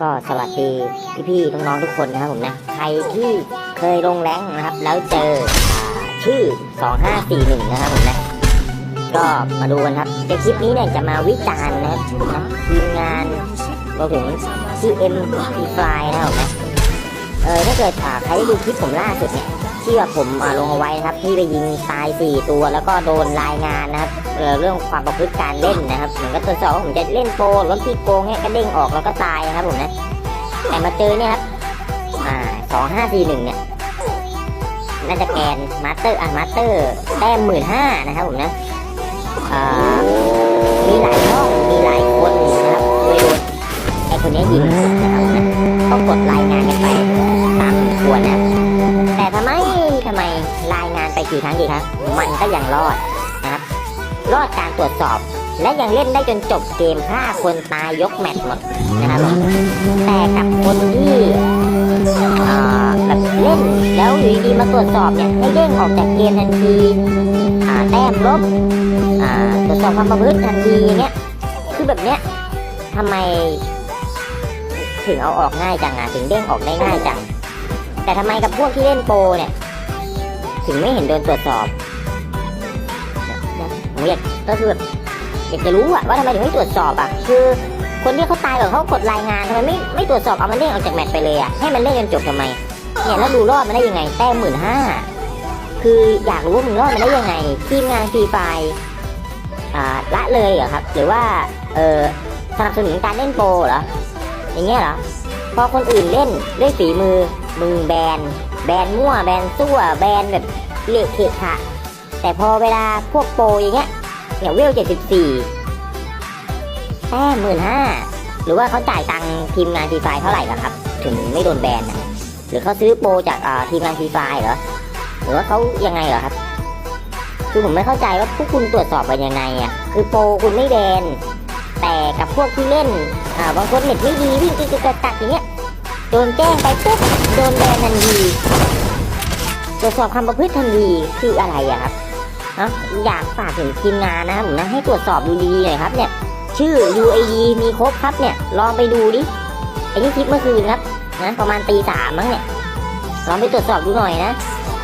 ก็สวัสดีพี่ๆน้องๆทุกคนนะครับผมนะ ใครที่เคยลงแรงนะครับ แล้วเจออ่าชื่อ 2541 นะครับผมนะ ก็มาดูกันครับในคลิปนี้เนี่ยจะมาวิจารณ์นะครับทีมงานรวมถึงที่ M P Fly นะครับผมนะ เออถ้าเกิดใครได้ดูคลิปผมล่าสุดเนี่ยที่ว่าผมลงเอาไว้ครับที่ไปยิงตาย 4 ตัว แล้วก็โดนรายงานนะครับเเรื่องความประพฤติการเล่นนะครับเหมือนกับตัวสอบผมจะเล่นโปรรถที่โกงเนี่ยก็เด้งออกแล้วก็ตายนะครับผมนะแต่มาเจอเนี่ยครับอ่าสองห้าสี่หนึ่งเนี่ยน่าจะแกนมาสเตอร์อะมาสเตอร์แต้มหมื่นห้านะครับผมนะอ่า รายงานไปกี่ครั้งกี่ครั้งมันก็ยังรอดนะครับรอดการตรวจสอบ และยังเล่นได้จนจบเกมฆ่าคนตายยกแมตช์หมดนะครับแต่กับคนที่อ่าแบบเล่นแล้วอยู่ดีมาตรวจสอบเนี่ยให้เด้งออกจากเกมทันทีแต้มลบตรวจสอบความประพฤติทันทีเนี่ยคือแบบเนี้ยทำไมถึงเอาออกง่ายจังอะถึงเด้งออกได้ง่ายจังแต่ทำไมกับพวกที่เล่นโปรเนี่ย ถึงไม่เห็นโดนตรวจสอบนะผมอยากก็คือแบบอยากจะรู้อะว่าทำไมถึงไม่ตรวจสอบอะคือคนที่เขาตายก่อนเขากดรายงานทำไมไม่ไม่ตรวจสอบเอามันเด้งออกจากแมตช์ไปเลยอะให้มันเล่นจนจบทำไมเนี่ยแล้วดูรอดมันได้ยังไงแต้มหมื่นห้าคืออยากรู้ว่ามึงรอดมันได้ยังไงทีมงานฟรีไฟล์อ่าละเลยเหรอครับ หรือว่าเออสนับสนุนการเล่นโปรเหรออย่างเงี้ยเหรอ พอคนอื่นเล่นด้วยฝีมือ มึงแบน แบนมั่ว แบนซั่ว แบนแบบเละเทะค่ะแต่พอเวลาพวกโปรอย่างเงี้ยเนี่ยเวลเจ็ดสิบสี่แต้หมื่นห้าหรือว่าเขาจ่ายตังค์ทีมงานฟรีไฟเท่าไหร่ล่ะครับ ถึงไม่โดนแบนนะหรือเขาซื้อโปรจากทีมงานฟรีไฟเหรอหรือว่าเขายังไงเหรอครับ คือผมไม่เข้าใจว่าพวกคุณตรวจสอบกันยังไงอะคือโปรคุณไม่แบน วกที่เล่น อ่า บางคนเน็ตไม่ดีวิ่งกิ๊กกักกักอย่างเงี้ย โดนแจ้งไปปุ๊บ โดนแบนทันทีตรวจสอบความประพฤติทันทีคืออะไรอะครับนะอยากฝากถึงทีมงานนะครับผมนะให้ตรวจสอบดูดีหน่อยครับเนี่ย ชื่อ UAE มีครบครับเนี่ย ลองไปดูดิไอ้นี่คลิปเมื่อคืนครับนะประมาณตีสามมั้งเนี่ยลองไปตรวจสอบดูหน่อยนะ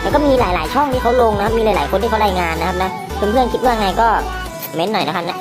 แล้วก็มีหลาย ๆ ช่องที่เขาลงนะมีหลาย ๆ คนที่เขารายงานนะครับนะเพื่อนๆคิดว่าไงก็เม้นต์หน่อยนะครับนะ